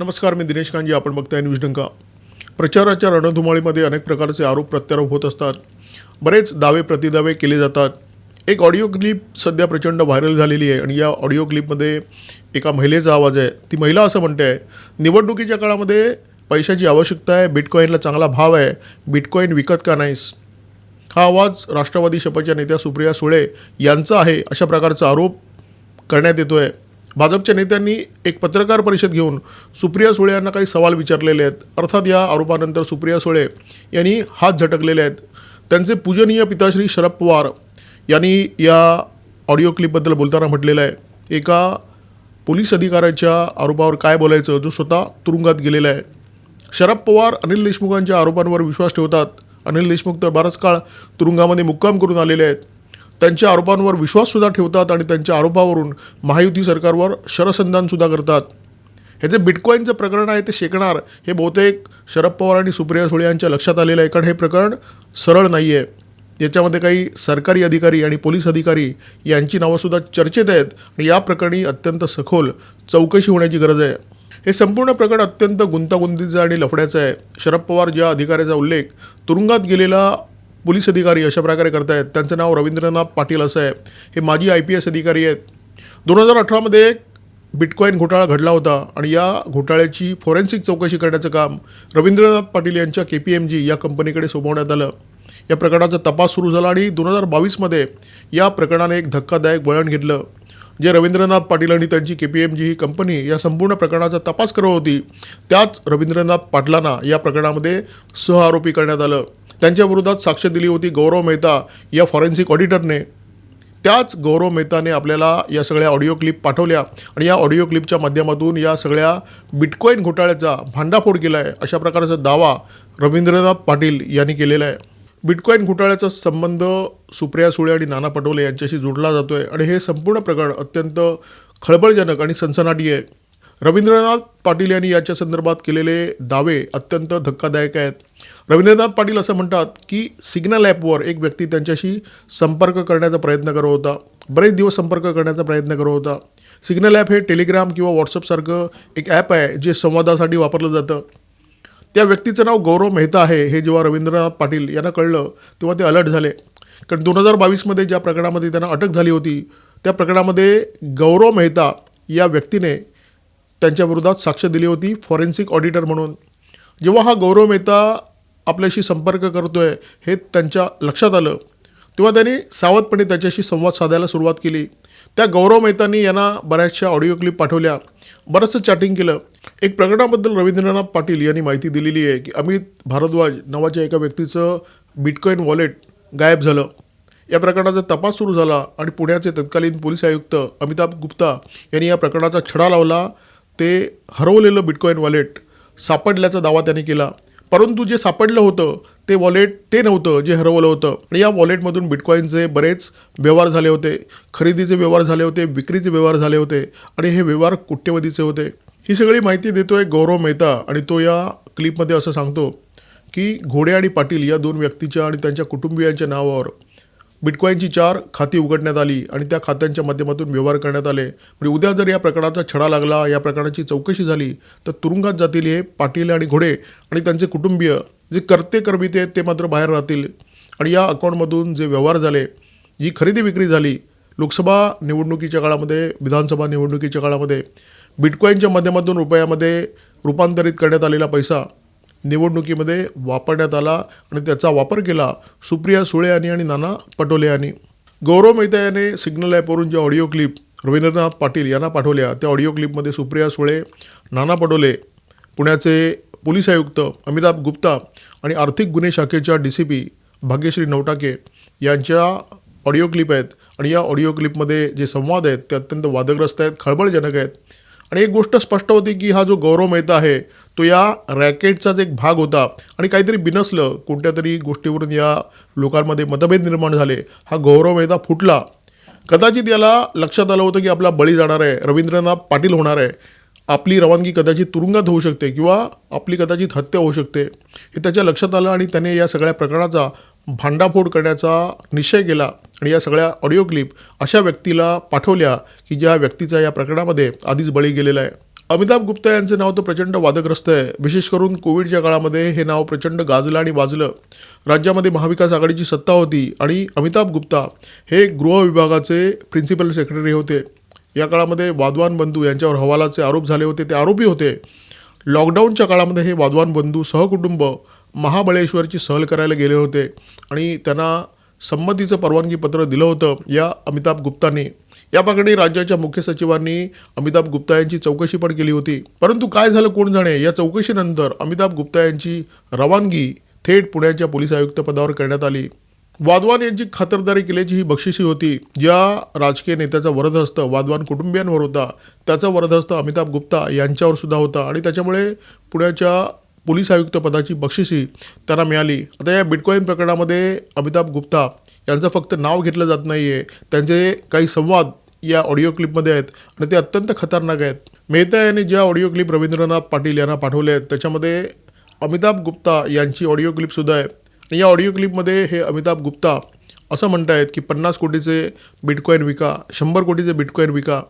नमस्कार मी दिनेश कांजी आपण बघताय न्यूज डंका. प्रचाराच्या रणधुमाळीमध्ये अनेक प्रकारचे आरोप प्रत्यारोप होत असतात. बरेच दावे प्रतिदावे केले जातात. एक ऑडिओ क्लिप सध्या प्रचंड व्हायरल झालेली आहे आणि या ऑडिओ क्लिपमध्ये एका महिलेचा आवाज आहे. ती महिला असं म्हणते आहे निवडणुकीच्या काळामध्ये पैशाची आवश्यकता आहे बिटकॉईनला चांगला भाव आहे. बिटकॉईन विकत का नाहीस? हा आवाज राष्ट्रवादी शपाच्या नेत्या सुप्रिया सुळे यांचा आहे अशा प्रकारचा आरोप करण्यात येतो आहे भाजपच्या नेत्यांनी एक पत्रकार परिषद घेऊन सुप्रिया सुळे यांना काही सवाल विचारलेले आहेत. अर्थात या आरोपानंतर सुप्रिया सुळे यांनी हात झटकलेले आहेत. त्यांचे पूजनीय पिताश्री शरद पवार यांनी या ऑडिओ क्लिपबद्दल बोलताना म्हटलेलं आहे. एका पोलीस अधिकाऱ्याच्या आरोपावर काय बोलायचं जो स्वतः तुरुंगात गेलेला आहे. शरद पवार अनिल देशमुखांच्या आरोपांवर विश्वास ठेवतात. अनिल देशमुख तर बराच काळ तुरुंगामध्ये मुक्काम करून आलेले आहेत. त्यांच्या आरोपांवर विश्वाससुद्धा ठेवतात आणि त्यांच्या आरोपावरून महायुती सरकारवर शरसंधानसुद्धा करतात. हे जे बिटकॉईनचं प्रकरण आहे ते शेकणार हे बहुतेक शरद पवार आणि सुप्रिया सुळे यांच्या लक्षात आलेलं आहे कारण हे प्रकरण सरळ नाही आहे याच्यामध्ये काही सरकारी अधिकारी आणि पोलीस अधिकारी यांची नावंसुद्धा चर्चेत आहेत आणि या प्रकरणी अत्यंत सखोल चौकशी होण्याची गरज आहे. हे संपूर्ण प्रकरण अत्यंत गुंतागुंतीचं आणि लफड्याचं आहे. शरद पवार ज्या अधिकाऱ्याचा उल्लेख तुरुंगात गेलेला पोलीस अधिकारी अशा प्रकारे करत आहेत त्यांचं नाव रवींद्रनाथ पाटील असं आहे. हे माजी आय पी एस अधिकारी आहेत. दोन हजार अठरामध्ये बिटकॉईन घोटाळा घडला होता आणि या घोटाळ्याची फॉरेन्सिक चौकशी करण्याचं काम रवींद्रनाथ पाटील यांच्या के पी एम जी या कंपनीकडे सोपवण्यात आलं. या प्रकरणाचा तपास सुरू झाला आणि दोन हजार बावीसमध्ये या प्रकरणाने एक धक्कादायक वळण घेतलं. जे रवींद्रनाथ पाटील आणि त्यांची के पी एम जी ही कंपनी या संपूर्ण प्रकरणाचा तपास करत होती त्याच रवींद्रनाथ पाटलांना या प्रकरणामध्ये सहआरोपी करण्यात आलं. त्यांच्या विरोधात साक्ष दिली होती गौरव मेहता या फॉरेन्सिक ऑडिटरने त्याच गौरव मेहताने आपल्याला या सगळ्या ऑडिओ क्लिप पाठवल्या आणि या ऑडिओ क्लिपच्या माध्यमातून या सगळ्या बिटकॉईन घोटाळ्याचा भांडाफोड केला आहे अशा प्रकारचा दावा रवींद्रनाथ पाटील यांनी केलेला आहे. बिटकॉईन घोटाळ्याचा संबंध सुप्रिया सुळे आणि नाना पटोले यांच्याशी जोडला जातो आहे आणि हे संपूर्ण प्रकरण अत्यंत खळबळजनक आणि सनसनाटी आहे. रवींद्रनाथ पाटील यांनी याच्या संदर्भात केलेले दावे अत्यंत धक्कादायक आहेत. रवींद्रनाथ पाटील असं म्हणतात की सिग्नल ॲपवर एक व्यक्ती त्यांच्याशी संपर्क करण्याचा प्रयत्न करत होता. बरेच दिवस संपर्क करण्याचा प्रयत्न करत होता. सिग्नल ॲप हे टेलिग्राम किंवा व्हॉट्सअपसारखं एक ॲप आहे जे संवादासाठी वापरलं जातं. त्या व्यक्तीचं नाव गौरव मेहता आहे हे जेव्हा रवींद्रनाथ पाटील यांना कळलं तेव्हा ते अलर्ट झाले. कारण दोन हजार बावीसमध्ये ज्या प्रकरणामध्ये त्यांना अटक झाली होती त्या प्रकरणामध्ये गौरव मेहता या व्यक्तीने त्यांच्या विरोधात साक्ष दिली होती फॉरेन्सिक ऑडिटर म्हणून. जेव्हा हा गौरव मेहता आपल्याशी संपर्क करतोय हे त्यांच्या लक्षात आलं. तेव्हा त्यांनी सावधपणे त्याच्याशी संवाद साधायला सुरुवात केली. त्या गौरव मेहतांनी यांना बऱ्याचशा ऑडिओ क्लिप पाठवल्या. बरंचसं चॅटिंग केलं. एक प्रकरणाबद्दल रवींद्रनाथ पाटील यांनी माहिती दिलेली आहे की अमित भारद्वाज नावाच्या एका व्यक्तीचं बिटकॉईन वॉलेट गायब झालं. या प्रकरणाचा तपास सुरू झाला आणि पुण्याचे तत्कालीन पोलीस आयुक्त अमिताभ गुप्ता यांनी या प्रकरणाचा छडा लावला ते हरवलेलं बिटकॉईन वॉलेट सापडल्याचा दावा त्यांनी केला. परंतु जे सापडलं होतं ते वॉलेट ते नव्हतं जे हरवलं होतं. आणि या वॉलेटमधून बिटकॉईनचे बरेच व्यवहार झाले होते. खरेदीचे व्यवहार झाले होते विक्रीचे व्यवहार झाले होते. आणि हे व्यवहार कोट्यवधीचे होते. ही सगळी माहिती देतोय गौरव मेहता. आणि तो या क्लिपमध्ये असं सांगतो की घोडे आणि पाटील या दोन व्यक्तीच्या आणि त्यांच्या कुटुंबियांच्या नावावर बिटकॉईनची चार खाती उघडण्यात आली आणि त्या खात्यांच्या माध्यमातून व्यवहार करण्यात आले. म्हणजे उद्या जर या प्रकरणाचा छडा लागला या प्रकरणाची चौकशी झाली तर तुरुंगात जातील हे पाटील आणि घोडे आणि त्यांचे कुटुंबीय जे कर्ते करविते आहेत ते मात्र बाहेर राहतील. आणि या अकाउंटमधून जे व्यवहार झाले जी खरेदी विक्री झाली लोकसभा निवडणुकीच्या काळामध्ये विधानसभा निवडणुकीच्या काळामध्ये बिटकॉईनच्या माध्यमातून रुपयामध्ये रूपांतरित करण्यात आलेला पैसा निवडणुकीमध्ये वापरण्यात आला आणि त्याचा वापर केला सुप्रिया सुळे यांनी आणि नाना पटोले यांनी. गौरव मेहता याने सिग्नल ॲपवरून ज्या ऑडिओ क्लिप रवींद्रनाथ पाटील यांना पाठवल्या त्या ऑडिओ क्लिपमध्ये सुप्रिया सुळे नाना पटोले पुण्याचे पोलीस आयुक्त अमिताभ गुप्ता आणि आर्थिक गुन्हे शाखेच्या D C P Bhagyashree Navtake यांच्या ऑडिओ क्लिप आहेत. आणि या ऑडिओ क्लिपमध्ये जे संवाद आहेत ते अत्यंत वादग्रस्त आहेत खळबळजनक आहेत. आणि एक गोष्ट स्पष्ट होती की हा जो गौरव मेहता आहे तो या रॅकेटचाच एक भाग होता. आणि काहीतरी बिनसलं कोणत्या तरी गोष्टीवरून या लोकांमध्ये मतभेद निर्माण झाले हा गौरव मेहता फुटला. कदाचित याला लक्षात आलं होतं की आपला बळी जाणार आहे रवींद्रनाथ पाटील होणार आहे. आपली रवानगी कदाचित तुरुंगात होऊ शकते किंवा आपली कदाचित हत्या होऊ शकते. हे त्याच्या लक्षात आलं आणि त्याने या सगळ्या प्रकरणाचा भांडाफोड करण्याचा निश्चय केला आणि या सगळ्या ऑडिओ क्लिप अशा व्यक्तीला पाठवल्या की ज्या व्यक्तीचा या प्रकरणामध्ये आधीच बळी गेलेला आहे. अमिताभ गुप्ता यांचं नाव तर प्रचंड वादग्रस्त आहे. विशेष करून कोविडच्या काळामध्ये हे नाव प्रचंड गाजलं आणि वाजलं. राज्यामध्ये महाविकास आघाडीची सत्ता होती आणि अमिताभ गुप्ता हे गृह विभागाचे प्रिन्सिपल सेक्रेटरी होते. या काळामध्ये वाधवान बंधू यांच्यावर हवालाचे आरोप झाले होते. ते आरोपी होते. लॉकडाऊनच्या काळामध्ये हे वाधवान बंधू सहकुटुंब महाबळेश्वरची सहल करायला गेले होते आणि त्यांना संमतीचं परवानगी पत्र दिलं होतं या अमिताभ गुप्तांनी. या प्रकरणी राज्याच्या मुख्य सचिवांनी अमिताभ गुप्ता यांची चौकशी पण केली होती. परंतु काय झालं कोण जाणे? या चौकशीनंतर अमिताभ गुप्ता यांची रवानगी थेट पुण्याच्या पोलीस आयुक्त पदावर करण्यात आली. वाधवान यांची खातरदारी केल्याची ही बक्षिशी होती. ज्या राजकीय नेत्याचा वरदहस्त वाधवान कुटुंबियांवर होता त्याचा वरदहस्त अमिताभ गुप्ता यांच्यावर सुद्धा होता आणि त्याच्यामुळे पुण्याच्या पोलीस आयुक्तपदाची बक्षिसी त्यांना मिळाली. आता या बिटकॉईन प्रकरणामध्ये अमिताभ गुप्ता यांचं फक्त नाव घेतलं जात नाही आहे त्यांचे काही संवाद या ऑडिओ क्लिपमध्ये आहेत आणि ते अत्यंत खतरनाक आहेत. मेहता यांनी ज्या ऑडिओ क्लिप रवींद्रनाथ पाटील यांना पाठवले आहेत त्याच्यामध्ये अमिताभ गुप्ता यांची ऑडिओ क्लिपसुद्धा आहे. आणि या ऑडिओ क्लिपमध्ये हे अमिताभ गुप्ता असं म्हणत आहेत की पन्नास कोटीचे बिटकॉईन विका शंभर कोटीचे बिटकॉईन विका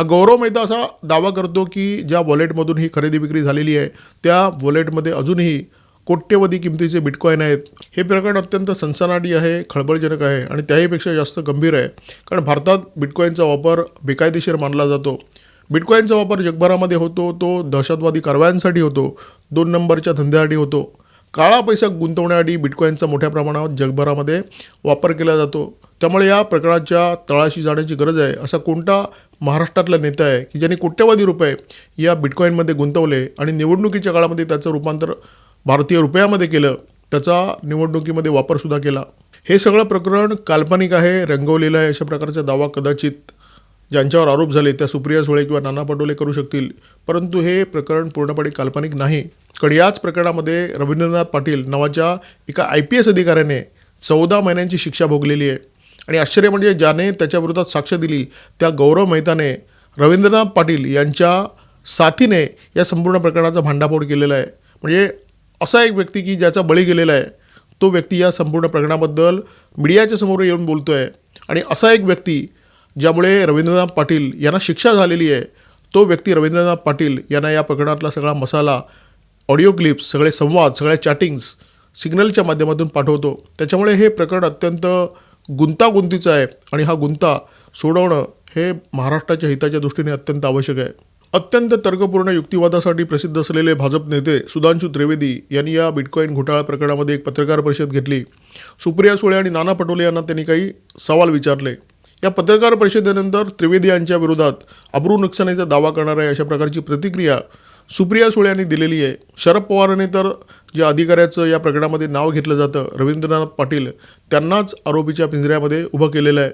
हा गौरव मेहता असा दावा करतो की ज्या वॉलेटमधून ही खरेदी विक्री झालेली आहे त्या वॉलेटमध्ये अजूनही कोट्यवधी किमतीचे बिटकॉईन आहेत. हे प्रकरण अत्यंत सनसनाटी आहे खळबळजनक आहे आणि त्याहीपेक्षा जास्त गंभीर आहे. कारण भारतात बिटकॉईनचा वापर बेकायदेशीर मानला जातो. बिटकॉईनचा वापर जगभरामध्ये होतो तो दहशतवादी कारवायांसाठी होतो दोन नंबरच्या धंद्यासाठी होतो. काळा पैसा गुंतवण्यासाठी बिटकॉईनचा मोठ्या प्रमाणावर जगभरामध्ये वापर केला जातो. त्यामुळे या प्रकरणाच्या तळाशी जाण्याची गरज आहे असा कोणता महाराष्ट्रातला नेता आहे की ज्यांनी कोट्यवधी रुपये या बिटकॉईनमध्ये गुंतवले आणि निवडणुकीच्या काळामध्ये त्याचं रूपांतर भारतीय रुपयामध्ये केलं त्याचा निवडणुकीमध्ये वापरसुद्धा केला? हे सगळं प्रकरण काल्पनिक आहे रंगवलेलं आहे अशा प्रकारचा दावा कदाचित ज्यांच्यावर आरोप झाले त्या सुप्रिया सुळे किंवा नाना पटोले करू शकतील. परंतु हे प्रकरण पूर्णपणे काल्पनिक नाही. कारण याच प्रकरणामध्ये रवींद्रनाथ पाटील नावाच्या एका आय पी एस अधिकाऱ्याने चौदा महिन्यांची शिक्षा भोगलेली आहे. आणि आश्चर्य म्हणजे ज्याने त्याच्या विरोधात साक्ष दिली त्या गौरव मेहताने रवींद्रनाथ पाटील यांच्या साथीने या संपूर्ण प्रकरणाचा भांडाफोड केलेला आहे. म्हणजे असा एक व्यक्ती की ज्याचा बळी गेलेला आहे तो व्यक्ती या संपूर्ण प्रकरणाबद्दल मीडियाच्या समोर येऊन बोलतो आहे आणि असा एक व्यक्ती ज्यामुळे रवींद्रनाथ पाटील यांना शिक्षा झालेली आहे तो व्यक्ती रवींद्रनाथ पाटील यांना या प्रकरणातला सगळा मसाला ऑडिओ क्लिप्स सगळे संवाद सगळ्या चॅटिंग्स सिग्नलच्या माध्यमातून पाठवतो. त्याच्यामुळे हे प्रकरण अत्यंत गुंतागुंतीचा आहे आणि हा गुंता सोडवणं हे महाराष्ट्राच्या हिताच्या दृष्टीने अत्यंत आवश्यक आहे. अत्यंत तर्कपूर्ण युक्तिवादासाठी प्रसिद्ध असलेले भाजप नेते सुधांशू त्रिवेदी यांनी या बिटकॉईन घोटाळा प्रकरणामध्ये एक पत्रकार परिषद घेतली. सुप्रिया सुळे आणि नाना पटोले यांना त्यांनी काही सवाल विचारले. या पत्रकार परिषदेनंतर त्रिवेदी यांच्या विरोधात अब्रू नुकसानीचा दावा करणार आहे अशा प्रकारची प्रतिक्रिया सुप्रिया सुळे यांनी दिलेली आहे. शरद पवारांनी तर ज्या अधिकाऱ्याचं या प्रकरणामध्ये नाव घेतलं जातं रवींद्रनाथ पाटील त्यांनाच आरोपीच्या पिंजऱ्यामध्ये उभं केलेलं आहे.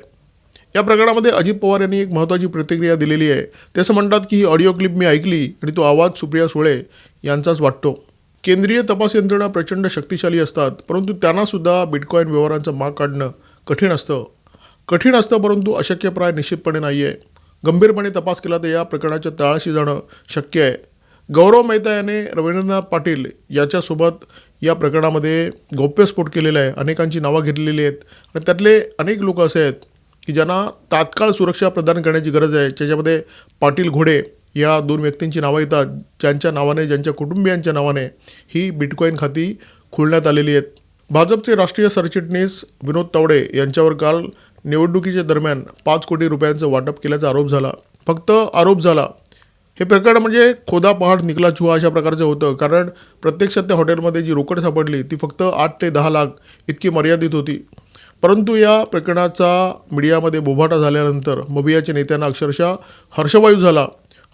या प्रकरणामध्ये अजित पवार यांनी एक महत्त्वाची प्रतिक्रिया दिलेली आहे. ते असं म्हणतात की ही ऑडिओ क्लिप मी ऐकली आणि तो आवाज सुप्रिया सुळे यांचाच वाटतो. केंद्रीय तपास यंत्रणा प्रचंड शक्तिशाली असतात परंतु त्यांनासुद्धा बिटकॉईन व्यवहारांचा माग काढणं कठीण असतं. कठीण असतं परंतु अशक्यप्राय निश्चितपणे नाही आहे गंभीरपणे तपास केला तर या प्रकरणाच्या तळाशी जाणं शक्य आहे. गौरव मेहता याने रवींद्रनाथ पाटील याच्यासोबत या प्रकरणामध्ये गौप्यस्फोट केलेला आहे. अनेकांची नावं घेतलेली आहेत. आणि त्यातले अनेक लोक असे आहेत की ज्यांना तात्काळ सुरक्षा प्रदान करण्याची गरज आहे. ज्याच्यामध्ये पाटील घोडे या दोन व्यक्तींची नावं येतात. ज्यांच्या नावाने ज्यांच्या कुटुंबियांच्या नावाने ही बिटकॉईन खाती खोलण्यात आलेली आहेत. भाजपचे राष्ट्रीय सरचिटणीस विनोद तावडे यांच्यावर काल निवडणुकीच्या दरम्यान पाच कोटी रुपयांचं वाटप केल्याचा आरोप झाला. फक्त आरोप झाला हे प्रकरण म्हणजे खोदा पहाड निकला छुआ अशा प्रकारचं होतं. कारण प्रत्यक्षात त्या हॉटेलमध्ये जी रोकड सापडली ती फक्त आठ ते दहा लाख इतकी मर्यादित होती. परंतु या प्रकरणाचा मीडियामध्ये बोभाटा झाल्यानंतर मबियाच्या नेत्यांना अक्षरशः हर्षवायू झाला.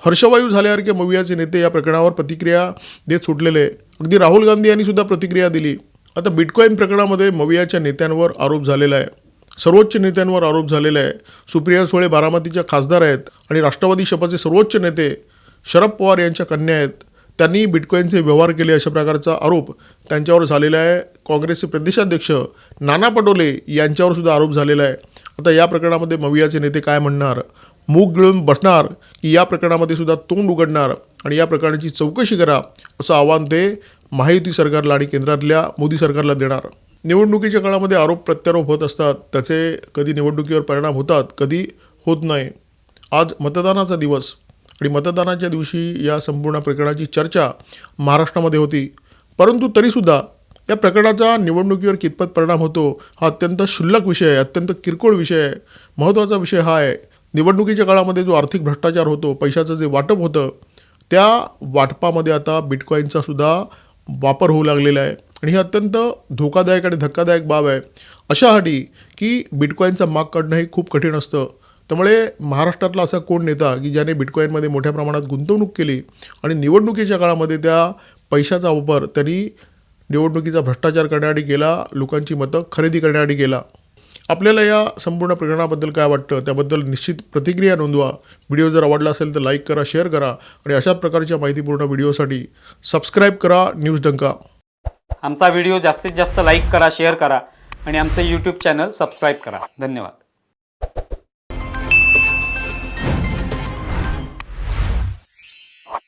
हर्षवायू झाल्यासारखे मवियाचे नेते या प्रकरणावर प्रतिक्रिया देत सुटलेले. अगदी राहुल गांधी यांनी सुद्धा प्रतिक्रिया दिली. आता बिटकॉईन प्रकरणामध्ये मवियाच्या नेत्यांवर आरोप झालेला आहे. सर्वोच्च नेत्यांवर आरोप झालेला आहे. सुप्रिया सुळे बारामतीच्या खासदार आहेत आणि राष्ट्रवादी शपाचे सर्वोच्च नेते शरद पवार यांच्या कन्या आहेत. त्यांनी बिटकॉईनचे व्यवहार केले अशा प्रकारचा आरोप त्यांच्यावर झालेला आहे. काँग्रेसचे प्रदेशाध्यक्ष नाना पटोले यांच्यावर सुद्धा आरोप झालेला आहे. आता या प्रकरणामध्ये मवियाचे नेते काय म्हणणार? मूग गिळून बसणार की या प्रकरणामध्ये सुद्धा तोंड उघडणार? आणि या प्रकरणाची चौकशी करा असं आव्हान ते महायुती सरकारला आणि केंद्रातल्या मोदी सरकारला देणार. निवडणुकीच्या काळामध्ये आरोप प्रत्यारोप होत असतात. त्याचे कधी निवडणुकीवर परिणाम होतात कधी होत नाही. आज मतदानाचा दिवस. आणि मतदानाच्या दिवशी या संपूर्ण प्रकरणाची चर्चा महाराष्ट्रामध्ये होती. परंतु तरीसुद्धा या प्रकरणाचा निवडणुकीवर कितपत परिणाम होतो हा अत्यंत क्षुल्लक विषय आहे अत्यंत किरकोळ विषय आहे महत्त्वाचा विषय हा आहे. निवडणुकीच्या काळामध्ये जो आर्थिक भ्रष्टाचार होतो पैशाचं जे वाटप होतं त्या वाटपामध्ये आता बिटकॉईनचा सुद्धा वापर होऊ लागलेला आहे. आणि ही अत्यंत धोकादायक आणि धक्कादायक बाब आहे. अशासाठी की बिटकॉईनचा माग काढणं हे खूप कठीण असतं. त्यामुळे महाराष्ट्रातला असा कोण नेता की ज्याने बिटकॉईनमध्ये मोठ्या प्रमाणात गुंतवणूक केली आणि निवडणुकीच्या काळामध्ये त्या पैशाचा वापर त्यांनी निवडणुकीचा भ्रष्टाचार करण्यासाठी केला लोकांची मतं खरेदी करण्यासाठी केला. आपल्याला या संपूर्ण प्रकरणाबद्दल काय वाटतं? त्याबद्दल निश्चित प्रतिक्रिया नोंदवा. व्हिडिओ जर आवडला असेल तर लाईक करा शेअर करा आणि अशा प्रकारच्या माहितीपूर्ण व्हिडिओसाठी सबस्क्राईब करा न्यूज डंका. आमचा व्हिडिओ जास्तीत जास्त लाईक करा शेअर करा आणि आमचं यूट्यूब चॅनल सबस्क्राईब करा. धन्यवाद.